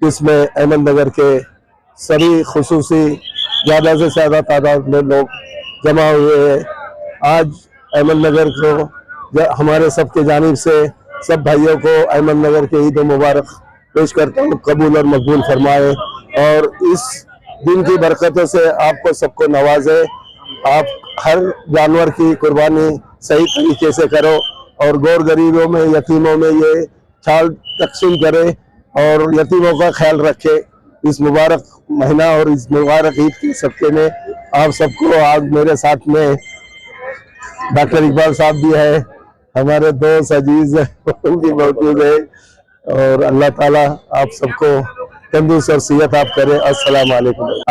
جس میں احمد نگر کے سبھی خصوصی زیادہ سے زیادہ تعداد میں لوگ جمع ہوئے ہیں۔ آج احمد نگر کو ہمارے سب کے جانب سے سب بھائیوں کو احمد نگر کے عید مبارک پیش کرتا ہوں۔ قبول اور مقبول فرمائے۔ اور اس دن کی برکتوں سے آپ کو سب کو نوازے۔ آپ ہر جانور کی قربانی صحیح طریقے سے کرو اور گور غریبوں میں، یتیموں میں یہ چھال تقسیم کرے۔ اور یتیموں کا خیال رکھے۔ اس مبارک مہینہ اور اس مبارک عید کے صدقے میں آپ سب کو آج میرے ساتھ میں ڈاکٹر اقبال صاحب بھی ہے ہمارے دوست عزیز بھی موجود ہے اور اللہ تعالیٰ آپ سب کو تندرست اور صحت آپ کرے۔ السلام علیکم۔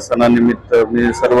سنا نمت میں سرو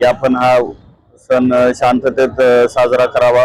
کہ اپن آ ہاں سن شانت سازرا کراوا۔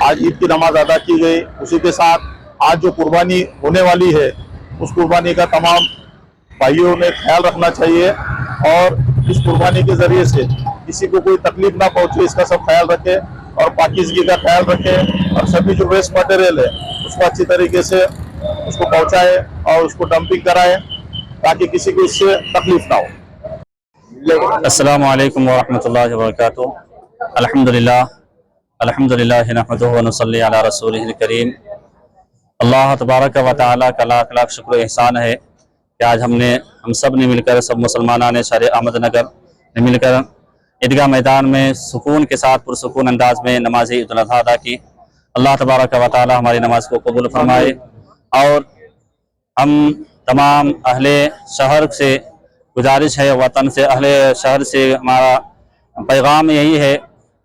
آج عید کی نماز ادا کی گئی۔ اسی کے ساتھ آج جو قربانی ہونے والی ہے، اس قربانی کا تمام بھائیوں نے خیال رکھنا چاہیے۔ اور اس قربانی کے ذریعے سے کسی کو کوئی تکلیف نہ پہنچے، اس کا سب خیال رکھے اور پاکیزگی کا خیال رکھے اور سبھی جو ویسٹ مٹیریل ہے، اس کو اچھی طریقے سے اس کو پہنچائے اور اس کو ڈمپنگ کرائے تاکہ کسی کو اس سے تکلیف نہ ہو۔ السلام علیکم ورحمۃ اللہ وبرکاتہ۔ الحمدللہ الحمد للہ و نصلی علی رسول کریم اللہ تبارک و تعالی کا لاکھ لاکھ شکر و احسان ہے کہ آج ہم نے، ہم سب نے مل کر، سب مسلمان نے شار احمد نگر نے مل کر عیدگاہ میدان میں سکون کے ساتھ پرسکون انداز میں نمازی عید الاضحیٰ ادا کی۔ اللہ تبارک و تعالی ہماری نماز کو قبول فرمائے اور ہم تمام اہل شہر سے گزارش ہے، وطن سے، اہل شہر سے ہمارا پیغام یہی ہے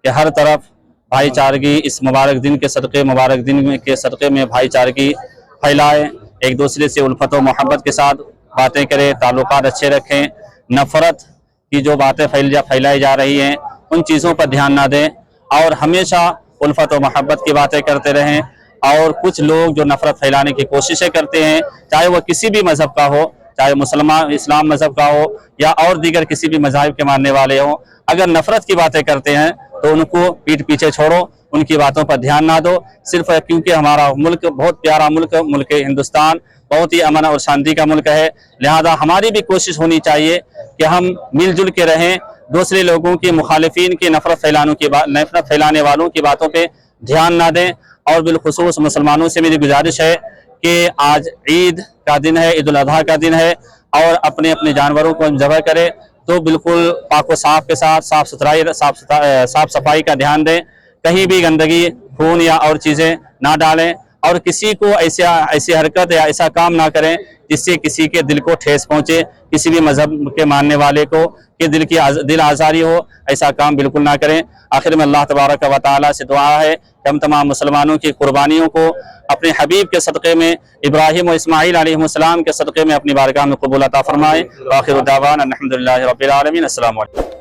کہ ہر طرف بھائی چارگی اس مبارک دن کے صدقے، مبارک دن میں کے صدقے میں بھائی چارگی پھیلائیں۔ ایک دوسرے سے الفت و محبت کے ساتھ باتیں کریں، تعلقات اچھے رکھیں، نفرت کی جو باتیں پھیل پھیلائی جا رہی ہیں، ان چیزوں پر دھیان نہ دیں۔ اور ہمیشہ الفت و محبت کی باتیں کرتے رہیں۔ اور کچھ لوگ جو نفرت پھیلانے کی کوششیں کرتے ہیں، چاہے وہ کسی بھی مذہب کا ہو، چاہے مسلمان، اسلام مذہب کا ہو، یا اور دیگر کسی بھی مذاہب کے ماننے والے ہوں، اگر نفرت کی باتیں کرتے ہیں تو ان کو پیٹ پیچھے چھوڑو، ان کی باتوں پر دھیان نہ دو۔ صرف کیونکہ ہمارا ملک بہت پیارا ملک ملک ہندوستان بہت ہی امن اور شانتی کا ملک ہے۔ لہذا ہماری بھی کوشش ہونی چاہیے کہ ہم مل جل کے رہیں، دوسرے لوگوں کی مخالفین کی نفرت پھیلانوں کی بات نفرت پھیلانے والوں کی باتوں پہ دھیان نہ دیں۔ اور بالخصوص مسلمانوں سے میری گزارش ہے کہ آج عید کا دن ہے، عید الاضحیٰ کا دن ہے۔ اور اپنے اپنے جانوروں کو ذبح کرے تو بالکل پاک و صاف کے ساتھ، صاف ستھرائی، صاف صاف صفائی کا دھیان دیں۔ کہیں بھی گندگی، خون یا اور چیزیں نہ ڈالیں۔ اور کسی کو ایسا ایسی حرکت یا ایسا کام نہ کریں جس سے کسی کے دل کو ٹھیس پہنچے، کسی بھی مذہب کے ماننے والے کو کہ دل کی دل آزاری ہو، ایسا کام بالکل نہ کریں۔ آخر میں اللہ تبارک و تعالیٰ سے دعا ہے کہ ہم تمام مسلمانوں کی قربانیوں کو اپنے حبیب کے صدقے میں، ابراہیم و اسماعیل علیہ السلام کے صدقے میں اپنی بارگاہ میں قبول عطا فرمائیں آخر الدعوان الحمدللہ رب العالمین۔ السلام علیکم۔